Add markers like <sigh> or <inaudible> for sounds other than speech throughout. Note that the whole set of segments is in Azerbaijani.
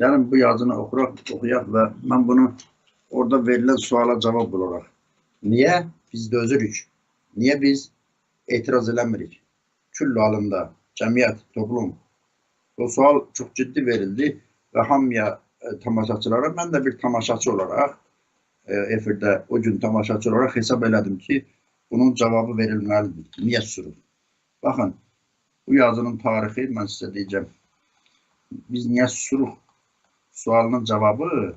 Gəlin bu yazını oxuyaq, oxuyaq və mən bunu orada verilən suala cavab olaraq. Niyə biz dözürük? Niyə biz etiraz eləmirik? Küllü halında cəmiyyət, toplum. O sual çox ciddi verildi və hamıya e, tamaşaçılara, mən də bir tamaşaçı olaraq e, efirdə o gün tamaşaçı olaraq hesab elədim ki, bunun cavabı verilməlidir. Niyə susuruq? Baxın, bu yazının tarixi mən sizə deyəcəm. Biz niyə susuruq? Sualının cavabı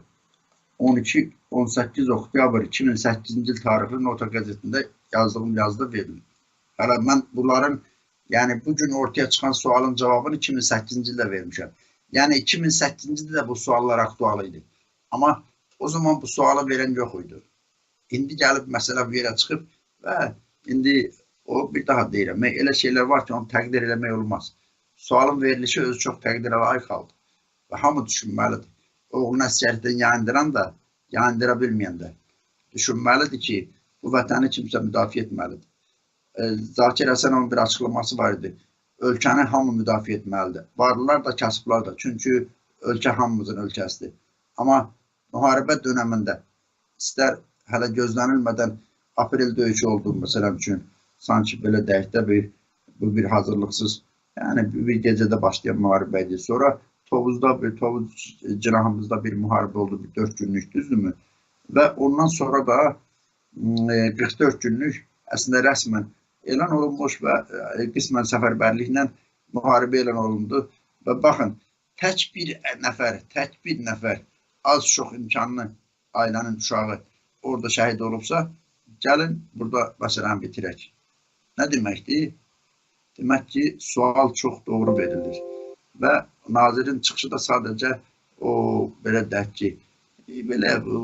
12-18 oktyabr 2008-ci il tarixli Nota qəzetində yazdığım yazıda verilib. Hələ mən bunların, yəni bu gün ortaya çıxan sualın cavabını 2008-ci ildə vermişəm. Yəni 2008-ci ildə bu suallar aktual idi. Amma o zaman bu sualı verən yox idi. İndi gəlib məsələ bu yerə çıxıb və indi o bir daha deyirəm, elə şeylər var ki, onu təqdir eləmək olmaz. Sualın verilişi özü çox təqdirə layiq haldır və hamı düşünməlidir. Oğlunu əsgərlikdən yayındıran da, yayındıra bilməyən də düşünməlidir ki, bu vətəni kimsə müdafiə etməlidir. E, Zakir Həsənovun bir açıqlaması var idi. Ölkəni hamı müdafiə etməlidir. Varlılar da, kasıblar da. Çünki ölkə hamımızın ölkəsidir. Amma müharibə dönəmində istər hələ gözlənilmədən aprel döyüşü oldu məsələn üçün sanki belə dəhdə bir bu bir hazırlıqsız yəni bir gecədə başlayan müharibə idi. Sonra Tovuzda bir Tovuz cinahımızda bir müharibə oldu, bir 4 günlük düzdürmü? Və ondan sonra da 44 e, günlük əslində rəsmən elan olunmuş və e, qismən səfərbərliklə müharibə elan olundu. Və baxın, tək bir nəfər, tək bir nəfər az çox imkanlı ailənin uşağı orada şəhid olubsa, gəlin burada məsələni bitirək. Nə deməkdir? Demək ki, sual çox doğru verilir və nazirin çıxışı da sadəcə o belə deyək ki, belə ə,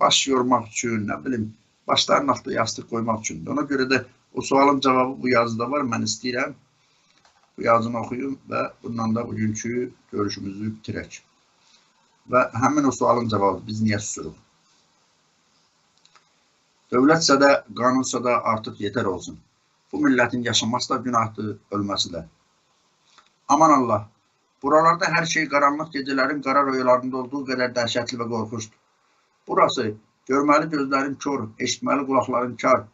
baş yormaq üçün, nə bilim, başlarının altında yastıq qoymaq üçün. Ona görə də o sualın cavabı bu yazıda var. Mən istəyirəm bu yazını oxuyum və bundan da bugünkü görüşümüzü bitirək. Və həmin o sualın cavabı biz niyə susuruq? Dövlətsə də, qanunsa da artıq yetər olsun. Bu millətin yaşaması da günahdır, ölməsi də. Aman Allah, buralarda hər şey qaranlıq gecələrin qara röyalarında olduğu qədər dəhşətli və qorxuşdur. Burası görməli gözlərin kör, eşitməli qulaqların kar,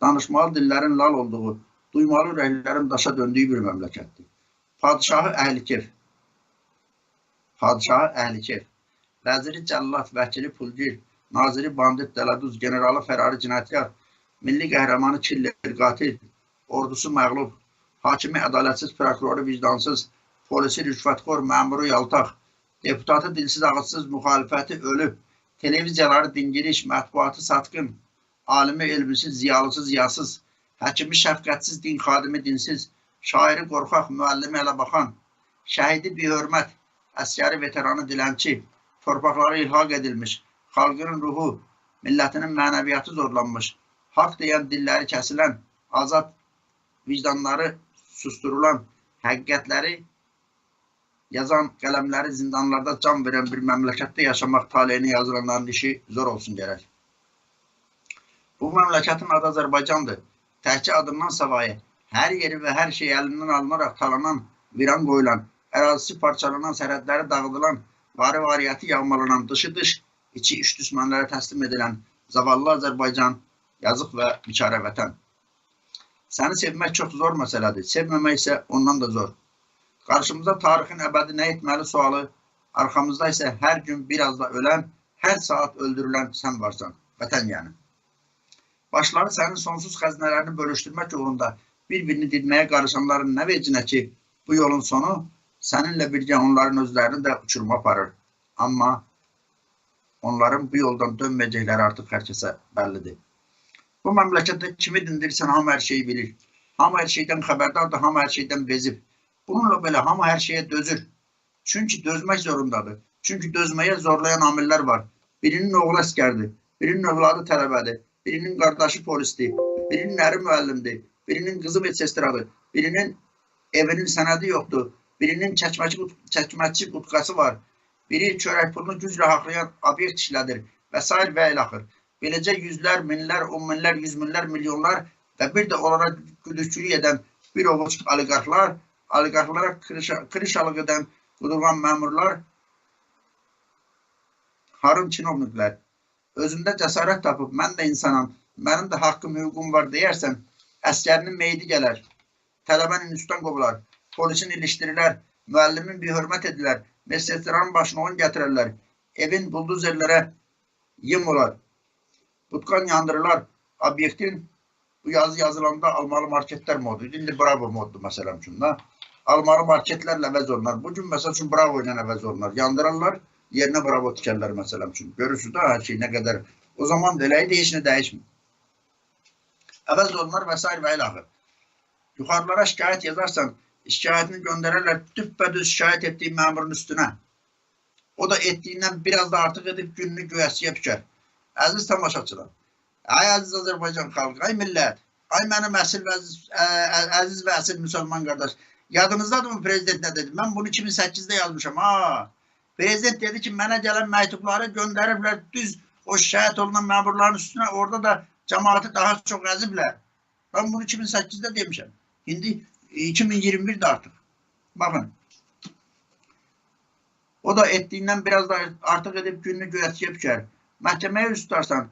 danışmalı dillərin lal olduğu, duymalı ürəklərin daşa döndüyü bir məmləkətdir. Padişahı əhlikef, padişahı əhlikef, vəziri cəllat, vəkili pulgir, naziri bandit, dələduz, generalı fərari cinayətkar, milli qəhrəmanı killer, qatil, ordusu məğlub, hakimi ədalətsiz, prokuroru vicdansız, polisi rüşvətxor, məmuru yaltaq, deputatı dilsiz ağızsız, müxalifəti ölüb, televiziyaları dingiliş, mətbuatı satqın, alimi elmsiz, ziyalısı ziyasız, həkimi şəfqətsiz, din xadimi dinsiz, şairi qorxaq, müəllimi ələ baxan, şəhidi bir hörmət, əskəri veteranı dilənçi, torpaqları ilhaq edilmiş, xalqının ruhu, millətinin mənəviyyatı zorlanmış, haqq deyən dilləri kəsilən, azad vicdanları susturulan, həqiqətləri yazan qələmləri zindanlarda can verən bir məmləkətdə yaşamaq taleyini yazılanların işi zor olsun gərək. Bu məmləkətin adı Azərbaycandır. Təhki adından savayı hər yeri və hər şey əlindən alınaraq talanan, viran qoyulan, ərazisi parçalanan, sərhədləri dağıdılan, varı variyyəti yağmalanan, dışı dış, içi iş düşmənlərə təslim edilən zavallı Azərbaycan, yazıq və biçarə vətən. Səni sevmək çox zor məsələdir. Sevməmək isə ondan da zor. Qarşımızda tarixin əbədi nə etməli sualı, arxamızda isə hər gün biraz da ölən, hər saat öldürülən sən varsan. Vətən yəni. Başları sənin sonsuz xəzinələrini bölüşdürmək yolunda bir-birini didməyə qarışanların nə vecinə ki, bu yolun sonu səninlə birgə onların özlərini də uçurma aparır. Amma onların bu yoldan dönməyəcəkləri artıq hər kəsə bəllidir. Bu məmləkətdə kimi dindirsən, hamı hər şeyi bilir. Hamı hər şeydən xəbərdardır, hamı hər şeydən bezib. Bununla belə hamı hər şeyə dözür. Çünki dözmək zorundadır. Çünki dözməyə zorlayan amillər var. Birinin oğlu əskərdir, birinin övladı tələbədir, birinin qardaşı polisdir, birinin əri müəllimdir, birinin qızı medsestradır, birinin evinin sənədi yoxdur, birinin çəkməçi, çəkməçi qutqası var, biri çörək pulunu güclə haqlayan obyekt işlədir və s. və ilə axır. Beləcə yüzlər, minlər, on minlər, yüz minlər, milyonlar və bir də onlara güdükçülük edən bir ovuc oliqarxlar, oliqarxlara kırışalıq edən qudurğan məmurlar, harın çinovniklər, özündə cəsarət tapıb, mən də insanam, mənim də haqqım, hüququm var deyərsən, əskərinin meyidi gələr, tələbənin üstdən qovular, polisin ilişdirirlər, müəllimin bir hörmət edilər, mesleçlərin başına on gətirərlər, evin bulduzerlərə yem olar, butqan yandırırlar, obyektin bu yazı yazılanda almalı marketlər modu, indi bravo moddur məsələm üçün da. Almalı marketlərlə əvəz olunar. Bu gün məsəl üçün bravo ilə əvəz olunar. Yandırarlar, yerinə bravo tikərlər məsələm üçün. Görürsünüz də hər şey nə qədər. O zaman da elə idi, heç nə dəyişmir. Əvəz olunar və s. və ilaxır. Yuxarılara şikayət yazarsan, şikayətini göndərərlər düppədüz şikayət etdiyi məmurun üstünə. O da etdiyindən biraz da artıq edib gününü göyəsiyə bükər. Əziz tamaşaçılar, ay əziz Azərbaycan xalqı, ay millət, ay mənim əsil və əziz, ə, əziz və əsil müsəlman qardaş. Yadınızdadır mı prezident nə dedi? Mən bunu 2008-də yazmışam. Ha. Prezident dedi ki, mənə gələn məktubları göndəriblər düz o şəhət olunan məmurların üstünə. Orada da cəmaatı daha çox əziblər. Ben bunu 2008'de demişim. Şimdi 2021'de artık. Bakın. O da ettiğinden biraz da artık edip gününü güvetiye büker. Mahkemeye üst tutarsan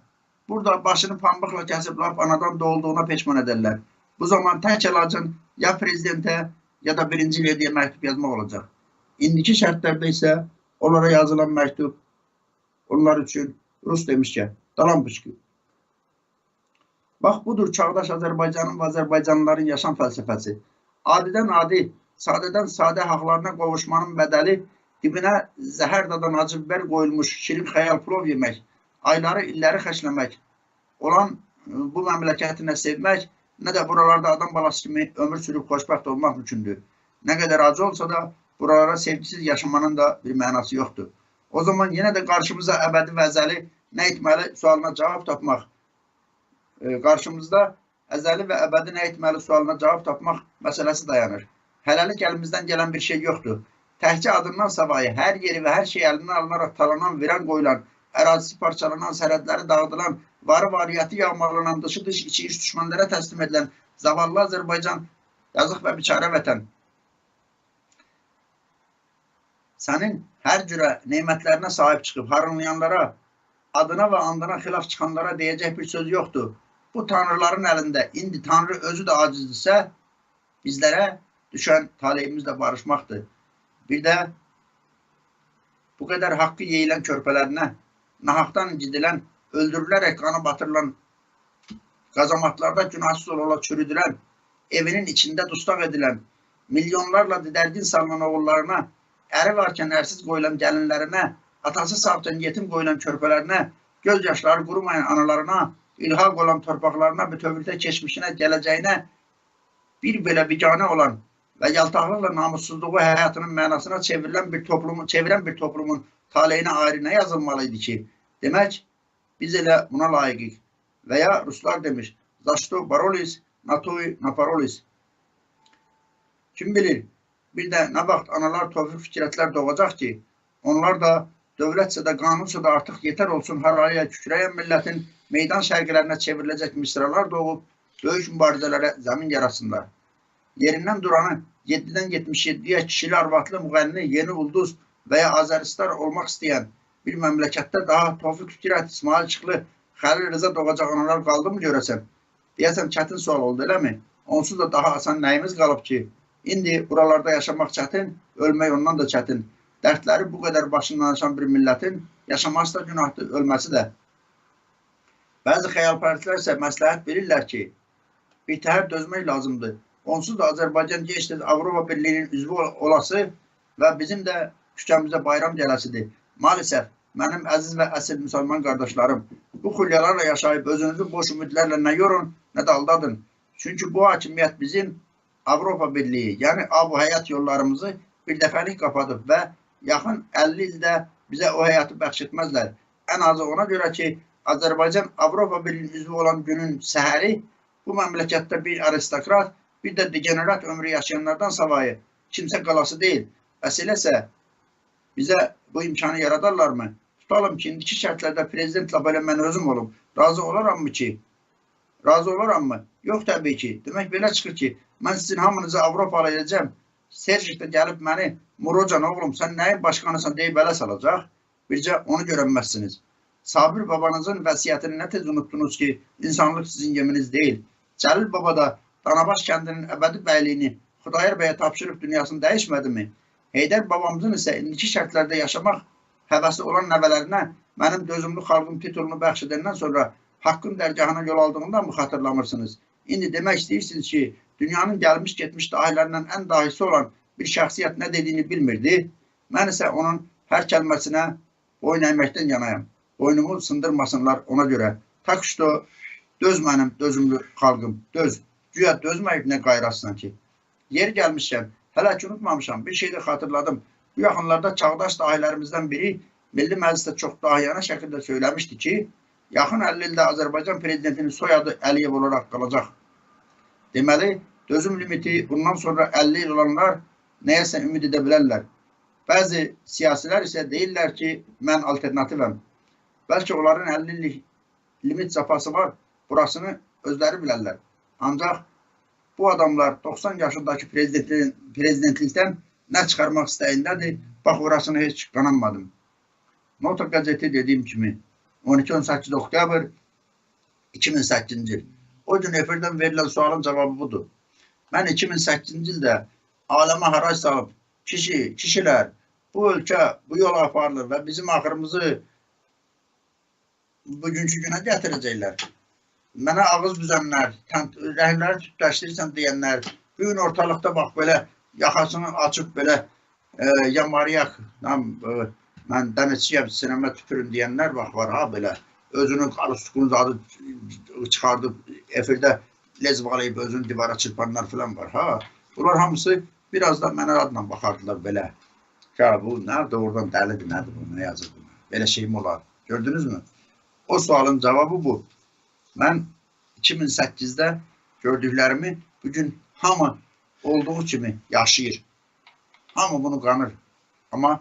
burada başını pambıkla kesip laf anadan doğulduğuna peşman ederler. Bu zaman tek ilacın ya prezidente ya da birinci lediye mektup yazmak olacak. İndiki şartlarda ise onlara yazılan mektup onlar için Rus demişken dalan püskü. Bax budur çağdaş Azərbaycanın və Azərbaycanlıların yaşam fəlsəfəsi. Adidən adi, sadədən sadə haqlarına qovuşmanın bədəli dibinə zəhər dadan acı biber qoyulmuş şirin xəyal plov yemək, ayları, illəri xəşləmək, olan bu məmləkəti nə sevmək, nə də buralarda adam balası kimi ömür sürüb xoşbəxt olmaq üçündür. Nə qədər acı olsa da buralara sevgisiz yaşamanın da bir mənası yoxdur. O zaman yenə də qarşımıza əbədi və əzəli nə etməli sualına cavab tapmaq, e, qarşımızda əzəli və əbədi nə etməli sualına cavab tapmaq məsələsi dayanır. Hələlik əlimizdən gələn bir şey yoxdur. Təhcə adından savayı hər yeri və hər şey əlindən alınaraq talanan, viran qoyulan, ərazisi parçalanan, sərhədləri dağıdılan, varı variyyəti yağmalanan, dışı dış içi iş düşmanlara təslim edilən zavallı Azərbaycan, yazıq və biçarə vətən. Sənin hər cürə neymətlərinə sahib çıxıb harınlayanlara, adına və andına xilaf çıxanlara deyəcək bir söz yoxdur bu tanrıların əlində indi tanrı özü də acizdirsə, bizlərə düşən taleyimizlə barışmaqdır. Bir də bu qədər haqqı yeyilən körpələrinə, nahaqdan incidilən, öldürülərək qanı batırılan, qazamatlarda günahsız olaraq çürüdülən, evinin içində dustaq edilən, milyonlarla didərgin salınan oğullarına, əri varkən ərsiz qoyulan gəlinlərinə, atası sağcan yetim qoyulan körpələrinə, göz yaşları qurumayan analarına, ilhaq olan torpaqlarına, bütövlükdə keçmişinə, gələcəyinə bir belə biganə olan və yaltaqlıqla namussuzluğu həyatının mənasına çevrilən bir toplumu, çevirən bir toplumun taleyinə ayrı nə yazılmalı idi ki, demək, biz elə buna layiqik. Və ya Ruslar demiş, Zaştu Barolis, Natui Naparolis. Kim bilir, bir də nə vaxt analar tövfiq fikrətlər doğacaq ki, onlar da dövlətsə də, qanunsa da artıq yetər olsun haraya kükrəyən millətin meydan şərqlərinə çevriləcək misralar doğub, böyük mübarizələrə zəmin yarasınlar. Yerindən duranı 7-dən 77-yə kişili arvadlı müğənni, yeni ulduz və ya Azəristar olmaq istəyən bir məmləkətdə daha Tofiq Fikrət, İsmail Çıxlı, Xəlil Rıza doğacaq analar qaldı mı görəsən? Deyəsən, çətin sual oldu, eləmi? Onsuz da daha asan nəyimiz qalıb ki, indi buralarda yaşamaq çətin, ölmək ondan da çətin. Dərdləri bu qədər başından aşan bir millətin yaşaması da günahdır, ölməsi də. Bəzi xəyalpərəstlər isə məsləhət verirlər ki, birtəhər dözmək lazımdır. Onsuz da Azərbaycan gecdir Avropa Birliyinin üzvü olası və bizim də küçəmizə bayram gələsidir. Maalesef mənim əziz və əsil müsəlman qardaşlarım, bu xülyalarla yaşayıb özünüzü boş ümidlərlə nə yorun, nə də aldadın. Çünki bu hakimiyyət bizim Avropa Birliyi, yəni ab həyat yollarımızı bir dəfəlik qapadıb və yaxın 50 ildə bizə o həyatı bəxş etməzlər. Ən azı ona görə ki, Azərbaycan Avropa Birliyi üzvü olan günün səhəri bu məmləkətdə bir aristokrat, bir də degenerat ömrü yaşayanlardan savayı kimsə qalası deyil. Bəs eləsə bizə bu imkanı yaradarlarmı? Tutalım ki, indiki şərtlərdə prezidentlə belə mən özüm olum. Razı olaram mı ki? Razı olaram mı? Yox təbii ki. Demək belə çıxır ki, mən sizin hamınızı Avropalı edəcəm. Serjik də gəlib məni Murocan oğlum sən nəyin başqanısan deyib ələ salacaq. Bircə onu görənməzsiniz. Sabir babanızın vəsiyyətini nə tez unuttunuz ki, insanlıq sizin geminiz deyil. Cəlil baba da Danabaş kəndinin əbədi bəyliyini Xudayar bəyə tapşırıb dünyasını dəyişmədimi? Heydər babamızın isə indiki şərtlərdə yaşamaq həvəsi olan nəvələrinə mənim dözümlü xalqım titulunu bəxş edəndən sonra haqqın dərgahına yol aldığından mı xatırlamırsınız? İndi demək istəyirsiniz ki, dünyanın gəlmiş getmiş dahilərindən ən dahisi olan bir şəxsiyyət nə dediyini bilmirdi. Mən isə onun hər kəlməsinə boyun əyməkdən yanayam. Boynumu sındırmasınlar ona görə. Tak što döz mənim dözümlü xalqım, döz. Güya dözməyib nə qayrasına ki. Yer gəlmişkən, hələ ki unutmamışam, bir şey də xatırladım. Bu yaxınlarda çağdaş dahilərimizdən biri Milli Məclisdə çox dahiyana şəkildə söyləmişdi ki, yaxın 50 ildə Azərbaycan prezidentinin soyadı Əliyev olaraq qalacaq. Deməli, dözüm limiti bundan sonra 50 il olanlar nəyəsə ümid edə bilərlər. Bəzi siyasilər isə deyirlər ki, mən alternativəm. Bəlkə onların 50 illik limit zapası var, burasını özləri bilərlər. Ancaq bu adamlar 90 yaşındakı prezidentin, prezidentlikdən nə çıxarmaq istəyindədir, bax orasını heç qananmadım. Nota qəzeti dediyim kimi 12-18 oktyabr 2008-ci il. O gün efirdən verilən sualın cavabı budur. Mən 2008-ci ildə aləmə harac salıb, kişi, kişilər, bu ölkə bu yola aparılır və bizim axırımızı bugünkü günə gətirəcəklər. Mənə ağız düzənlər, rəhləri tütləşdirirsən deyənlər, bu gün ortalıqda bax belə yaxasını açıb belə e, yamarıyaq, e, mən dəmirçiyəm, sinəmə tüpürün deyənlər bax var ha belə özünün Aristukun adı çıxardıb efirdə lezvalayıb özünü divara çırpanlar falan var. Ha, bunlar hamısı biraz da mənə adla baxardılar belə. Ya bu nədir oradan dəlidir, nədir bu, nə yazır bu? Belə şeyim olar. Gördünüz mü? O sualın cavabı bu. Mən 2008-də gördüklərimi bugün hamı olduğu kimi yaşayır. Hamı bunu qanır. Amma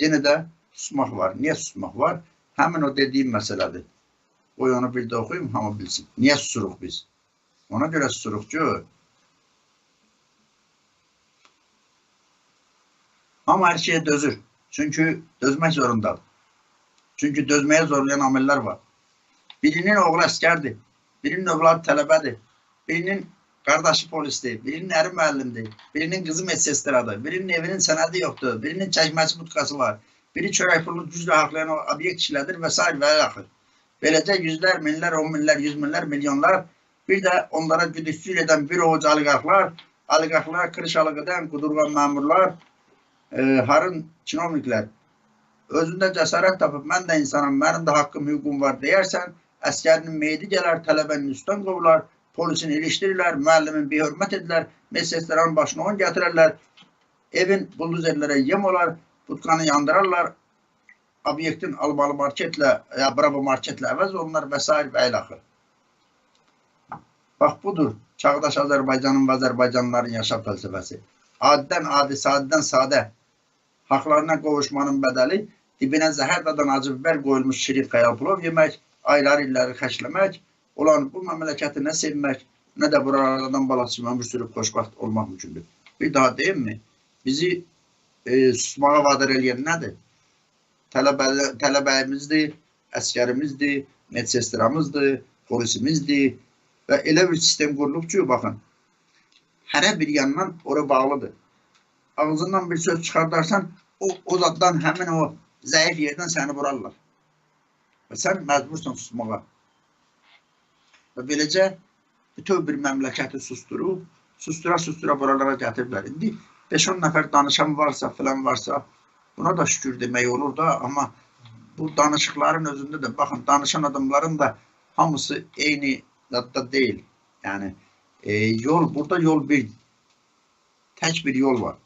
yenə də susmaq var. Niyə susmaq var? Həmin o dediyim məsələdir. Qoy onu bir də oxuyum, hamı bilsin. Niyə susuruq biz? Ona görə susuruq ki, Amma hər şeyə dözür. Çünki dözmək zorundadır. Çünki dözməyə zorlayan amillər var. Birinin oğlu əskərdir, birinin övladı tələbədir, birinin qardaşı polisdir, birinin əri müəllimdir, birinin qızı medsestradır, birinin evinin sənədi yoxdur, birinin çəkməsi butkası var, biri çörək pulunu güclə haqlayan obyekt işlədir və s. və yaxır. Beləcə yüzlər, minlər, on minlər, yüz minlər, milyonlar bir də onlara güdüstür edən bir ovuc oliqarxlar, oliqarxlar, kırışalıqıdan qudurğan məmurlar, e, harın kinomiklər özündə cəsarət tapıb mən də insanım, mənim də haqqım, hüququm var deyərsən, əskərinin meydi gələr, tələbənin üstdən qovular, polisin ilişdirirlər, müəllimin bir hörmət edirlər, mesləklərin başına on gətirərlər, evin bulduzerlərə yem olar, tutqanı yandırarlar, obyektin almalı marketlə, ya bravo marketlə əvəz olunur və s. və ilaxır. Bax, budur çağdaş Azərbaycanın və Azərbaycanlıların yaşam fəlsəfəsi. Addən adi, sadədən sadə haqlarına qovuşmanın bədəli dibinə zəhər dadan acı biber qoyulmuş şirin xəyal plov yemək, aylar illəri xəşləmək, olan bu məmləkəti nə sevmək, nə də buralardan balası ömür sürüb xoşbaxt olmaq üçündür. Bir daha deyim mi? Bizi e, susmağa vadar eləyən nədir? tələbə, tələbəyimizdir, əskərimizdir, medsestramızdır, polisimizdir və elə bir sistem qurulub ki, baxın, hərə bir yandan ora bağlıdır. Ağzından bir söz çıxardarsan, o, o zaddan həmin o zəif yerdən səni vurarlar. Və sən məcbursan susmağa. Və beləcə bütöv bir məmləkəti susturub, sustura-sustura buralara gətiriblər. İndi 5-10 nəfər danışan varsa, filan varsa, Buna da şükür demək olur da, amma bu danışıqların özündə də, baxın, danışan adamların da hamısı eyni dadda deyil. Yəni, e, yol, burada yol bir, tək bir yol var.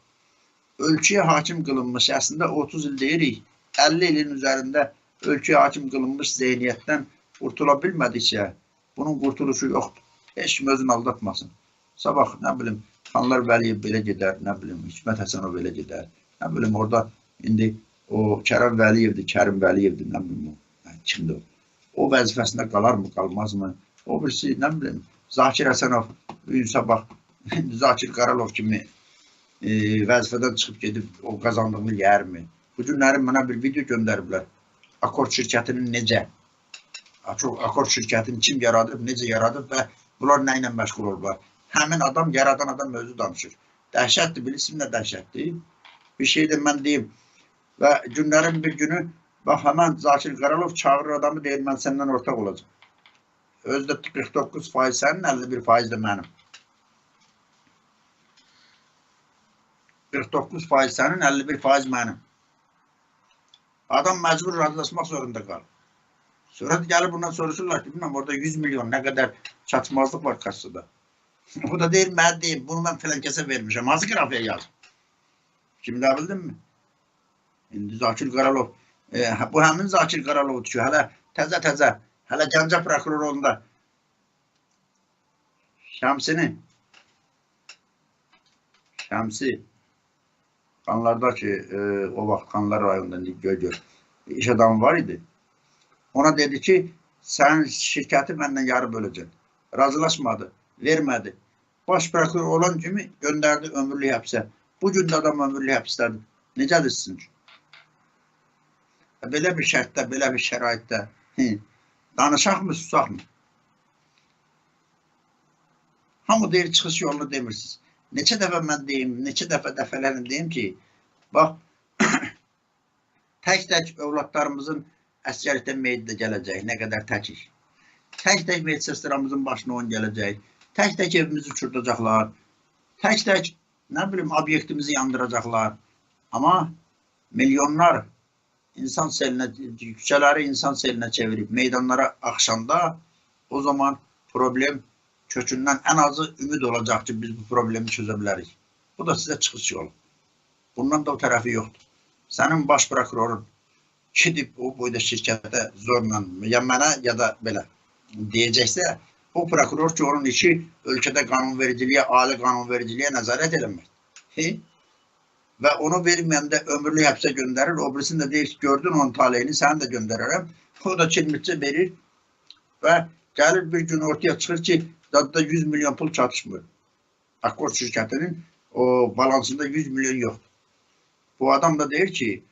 Ölküyə hakim qılınmış, əslində 30 il deyirik, 50 ilin üzərində ölkəyə hakim qılınmış zeyniyyətdən qurtula bilmədikcə, bunun qurtuluşu yoxdur. Heç kim özünü aldatmasın. Sabah, nə bilim, Xanlar Vəliyev belə gedər, nə bilim, Hikmət Həsənov belə gedər, nə bilim, orada İndi o Kərəm Vəliyevdir, Kərim Vəliyevdir, nə bilim o, kimdir o. O vəzifəsində qalarmı, qalmazmı? O birisi, nə bilim, Zakir Həsənov, bu gün sabah Zakir Qaralov kimi e, vəzifədən çıxıb gedib o qazandığını yermi? Bu günləri mənə bir video göndəriblər. Akord şirkətinin necə? Akord şirkətini kim yaradıb, necə yaradıb və bunlar nə ilə məşğul olublar? Həmin adam yaradan adam özü danışır. Dəhşətdir, bilirsiniz nə dəhşətdir? Bir şey də mən deyim. Və günlərin bir günü bax həmən Zakir Qaralov çağırır adamı deyir mən səndən ortaq olacağam. Özdə 49 faiz sənin, 51 faiz də mənim. 49 faiz sənin, 51 faiz mənim. Adam məcbur razılaşmaq zorunda qalır. Sonra gəlib bundan soruşurlar ki, bilmem orada 100 milyon nə qədər çatışmazlıq var kassada. o <laughs> da deyir, mən deyim, bunu mən filan kəsə vermişəm. Hansı qrafiyə yazım? Şimdi də bildin mi? İndi Zakir Qaralov, e, bu həmin Zakir Qaralovdur ki, hələ təzə-təzə, hələ Gəncə prokurorluğunda Şəmsini, Şəmsi, Xanlarda ki, e, o vaxt Xanlar rayonunda Göygöl iş adamı var idi. Ona dedi ki, sən şirkəti məndən yarı böləcəksin. Razılaşmadı, vermədi. Baş prokuror olan kimi göndərdi ömürlük həbsə. Bu gün də adam ömürlük həbsdədir. Necədir sizin üçün? Belə bir şərtdə, belə bir şəraitdə danışaqmı, susaqmı? Hamı deyir çıxış yolunu demirsiniz. Neçə dəfə mən deyim, neçə dəfə dəfələrlə deyim ki, bax <coughs> tək-tək övladlarımızın əsgərlikdən meyitdə gələcək, nə qədər təkik. Tək-tək medsestralarımızın başına on gələcək. Tək-tək evimizi uçurdacaqlar. Tək-tək, nə bilim, obyektimizi yandıracaqlar. Amma milyonlar insan selinə, küçələri insan selinə çevirib meydanlara axşanda o zaman problem kökündən ən azı ümid olacaq ki, biz bu problemi çözə bilərik. Bu da sizə çıxış yolu. Bundan da o tərəfi yoxdur. Sənin baş prokurorun gidib o boyda şirkətə zorla ya mənə ya da belə deyəcəksə, o prokuror ki, onun işi ölkədə qanunvericiliyə, ali qanunvericiliyə nəzarət eləməkdir. Və onu verməyəndə ömürlük həbsə göndərir, o birisini də deyir ki, gördün onun taleyini, səni də göndərərəm. O da çilmitçə verir və gəlir bir gün ortaya çıxır ki, dadda 100 milyon pul çatışmır. Akord şirkətinin o balansında 100 milyon yoxdur. Bu adam da deyir ki,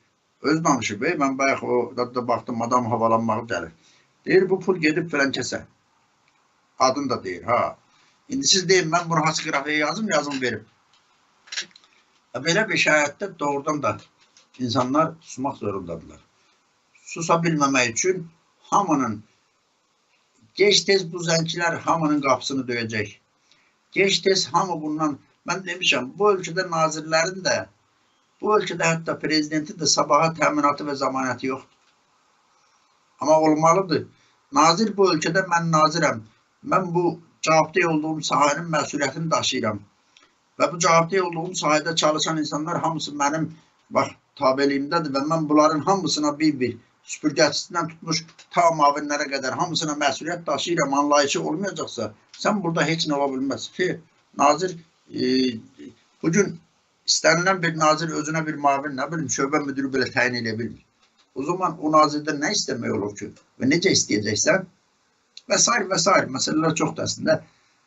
öz danışıb, ey, mən bayaq o dadda baxdım, adam havalanmağı gəlir. Deyir, bu pul gedib filan kəsə. Adını da deyir, ha. İndi siz deyin, mən bunu hansı qrafiyə yazım, yazım verim. Belə bir şəhətdə doğrudan da insanlar susmaq zorundadırlar. Susa bilməmək üçün hamının Geç-tez bu zəncilər hamının qapısını döyəcək. Geç-tez hamı bundan, mən demişəm, bu ölkədə nazirlərin də, bu ölkədə hətta prezidentin də sabaha təminatı və zamanəti yoxdur. Amma olmalıdır. Nazir bu ölkədə mən nazirəm. Mən bu cavabdeh olduğum sahənin məsuliyyətini daşıyıram. Və bu cavabdeh olduğum sahədə çalışan insanlar hamısı mənim bax, tabeliyimdədir və mən bunların hamısına bir-bir süpürgəcisindən tutmuş ta mavinlərə qədər hamısına məsuliyyət daşıyıram, anlayışı olmayacaqsa, sən burada heç nə ola bilməz ki, nazir e, bugün istənilən bir nazir özünə bir mavin, nə bilim, şöbə müdürü belə təyin edə bilmir. O zaman o nazirdən nə istəmək olur ki? Və necə istəyəcəksən? Və s. və s. məsələlər çoxdur əslində.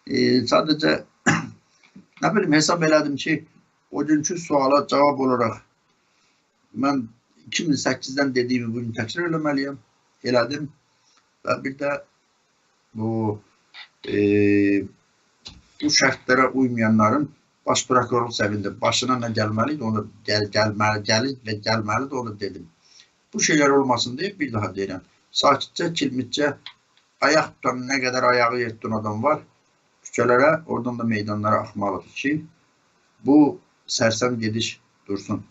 E, sadəcə, <clears throat> nə bilim, hesab elədim ki, o günkü suala cavab olaraq mən 2008-dən dediyimi bugün təkrar eləməliyəm. Elədim. Və bir də bu e, bu şərtlərə uymayanların baş prokurorluq səviyində başına nə gəlməlidir, onu gəl, gəlməli, gəlir və gəlməlidir, onu dedim. Bu şeylər olmasın deyə bir daha deyirəm. Sakitcə, kilmitcə ayaq tutan nə qədər ayağı yetdin adam var, küçələrə, oradan da meydanlara axmalıdır ki, bu sərsəm gediş dursun.